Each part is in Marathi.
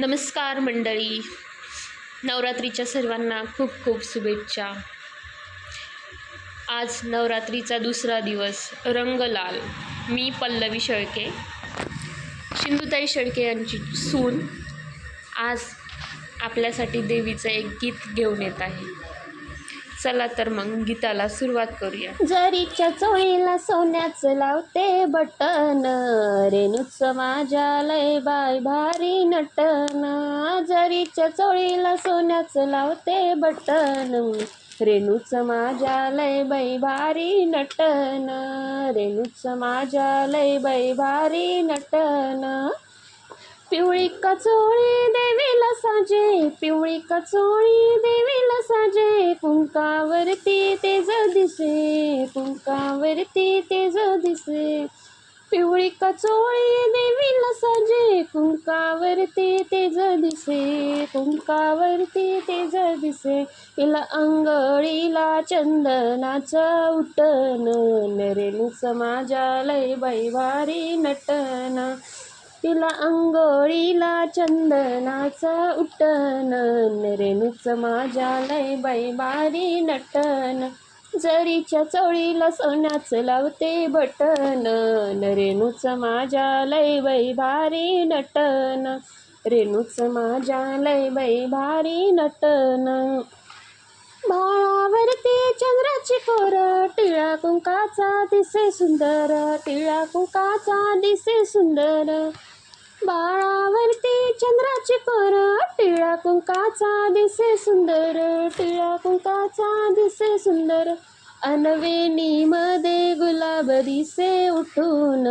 नमस्कार मंडळी. नवरात्रीच्या सर्वांना खूप खूप शुभेच्छा. आज नवरात्रीचा दुसरा दिवस रंगलाल. मी पल्लवी शेळके. सिंधुताई शेळके यांची सून आज आपल्यासाठी देवीचं एक गीत घेऊन येत आहे. चला तर मग गीताला सुरुवात करूया. जरीच्या चोळीला सोन्याचं लावते बटन रेणूच माझ्या लय बाय भारी नटन. जरीच्या चोळीला सोन्याचं लावते बटन रेणूच माझ्या लय बाई भारी नटन. रेणूच माझ्या लय बाई भारी नटन. पिवळी कचोळी देवीला साजे पिवळी कचोळी देवी कुंकावरती तेज दिसे कुंकावरती तेज दिसे पिवळी कचोळी देवीला साजे कुंकावरती तेज दिसे कुंकावरती तेज दिसे तिला अंगळीला चंदनाचं उटन नरेन समाजालय लय नटना तिला अंगोळीला चंदनाचा उटन रेणूच माझ्या लय बैबारी नटन जरीच्या चोळीला सोन्याचं लावते बटन रेणूच माझ्या लय बैबारी भारी नटन रेणूच माझ्या लय बैबारी भारी नटन बाळावरती चंद्राची कोर टिळा कुंकाचा दिसे सुंदर टिळा कुंकाचा दिसे सुंदर. बाळावरती चंद्राची कोर टिळा कुंकाचा दिसे सुंदर टिळा कुंकाचा दिसे सुंदर. अनवेणीमध्ये गुलाब दिसे उठून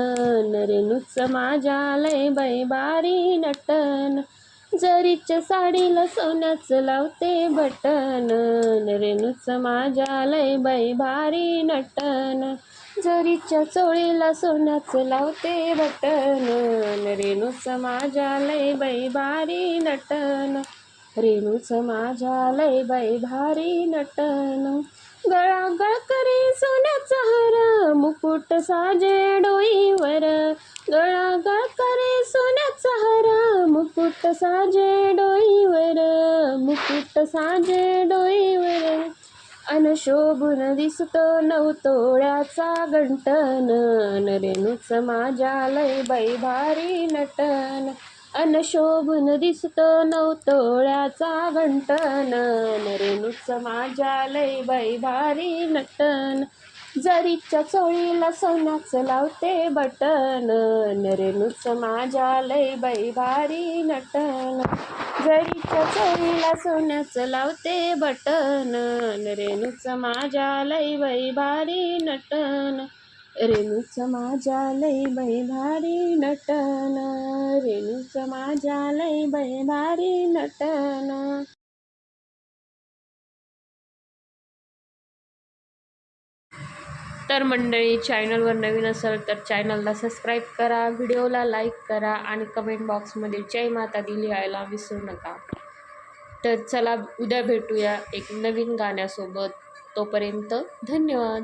नरेनुच माझ्या लय बाई बारी नटन. जरीच्या साडीला सोन्याचं लावते बटन. रेणूच माझ्या लय बाई भारी नटन. जरीच्या चोळीला सोन्याचं लावते बटन. रेणूच माझ्या लय बाई भारी नटन. रेणूच माझ्या लय बाई भारी नटन. गळा गळकरी सोन्याचा हर मुकुट साजे डोईवर. गळा मुकुट साजे डोईवर मुकुट साजे डोईवर. अन शोभून दिसतो नवतोळ्याचा गंटन नरेनुच माझ्या लय बै भारी नटन. अनशोभून दिसतो नवतोळ्याचा गंटन नरेनुच माझ्या लय बै भारी नटन. जरीच्या चोळीला सोन्याचं लावते बटन नरेनुच माझ्या लय बाई भारी नटन. जरीच्या चोळीला सोन्याचं लावते बटन रेणूच माझ्या लय बाई भारी नटन. रेणूच माझ्या लय बाई भारी नटन रेणूच माझ्या लय बाई भारी नटन. तर मंडळी चॅनलवर नवीन असाल तर चॅनलला सबस्क्राईब करा व्हिडिओला लाईक करा आणि कमेंट बॉक्समध्ये जय माता दी लिहायला विसरू नका. तर चला उद्या भेटूया एक नवीन गाण्यासोबत. तोपर्यंत धन्यवाद.